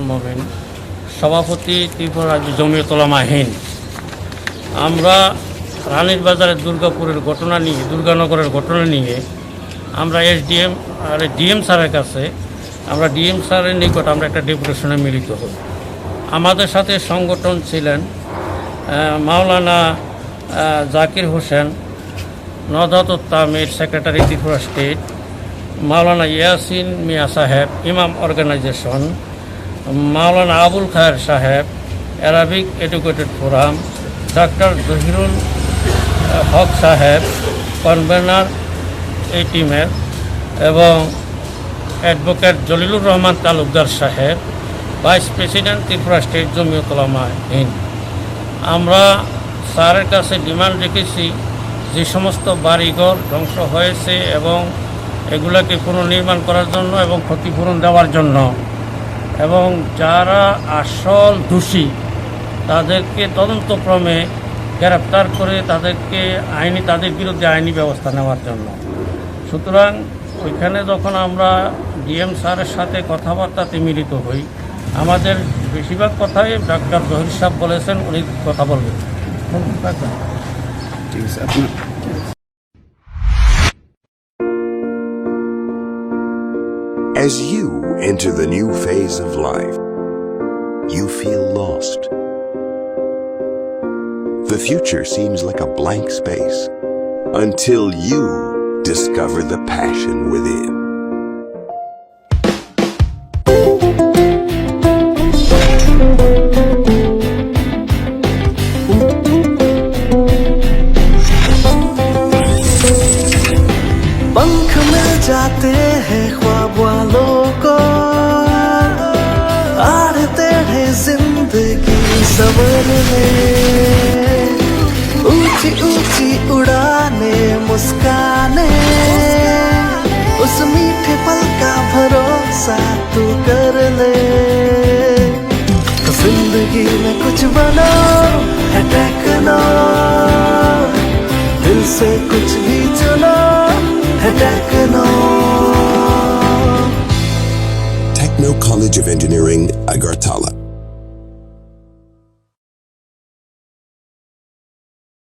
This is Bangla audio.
মোমিন, সভাপতি ত্রিপুরা রাজ্য জমিয়তলামা হিন্দ। আমরা রানীর বাজারের দুর্গাপুরের ঘটনা নিয়ে, দুর্গানগরের ঘটনা নিয়ে, আমরা এসডিএম আর ডিএম স্যারের কাছে, আমরা ডিএম স্যারের নিকট আমরা একটা ডেপুটেশনে মিলিত হই। আমাদের সাথে সংগঠন ছিলেন Maulana Zakir Hossain নদাত Tamir secretary Tripura state, Maulana Yasin Mia Saheb, Imam organization Maulana Abul Khayer Saheb Arabic educated forum doctor Zahirul Haque Saheb convener এই টিমের এবং advocate Jalilur Rahman Talukdar Saheb vice president Tripura state Jamiat Ulama Hind আমরা স্যারের কাছে ডিমান্ড রেখেছি যে সমস্ত বাড়িঘর ধ্বংস হয়েছে এবং এগুলোকে পুনর্নির্মাণ করার জন্য এবং ক্ষতিপূরণ দেওয়ার জন্য। এবং যারা আসল দোষী, তাদেরকে তদন্তক্রমে গ্রেপ্তার করে তাদেরকে আইনি, তাদের বিরুদ্ধে আইনি ব্যবস্থা নেওয়ার জন্য। সুতরাং ওইখানে যখন আমরা ডিএম স্যারের সাথে কথাবার্তাতে মিলিত হই, আমাদের বেশিরভাগ কথাই ডাক্তার জহির সাহেব বলেছেন, উনি কথা বলবেন। ঠিক আছে As you enter the new phase of life, you feel lost. The future seems like a blank space until you discover the passion within. जाते ज़िंदगी सबर में ऊँची ऊँची उड़ाने मुस्काने उस मीठे पल का भरोसा तू कर ले। ज़िंदगी में कुछ बनो टेक्नो दिल से कुछ भी चुनो techno Techno College of Engineering, Agartala.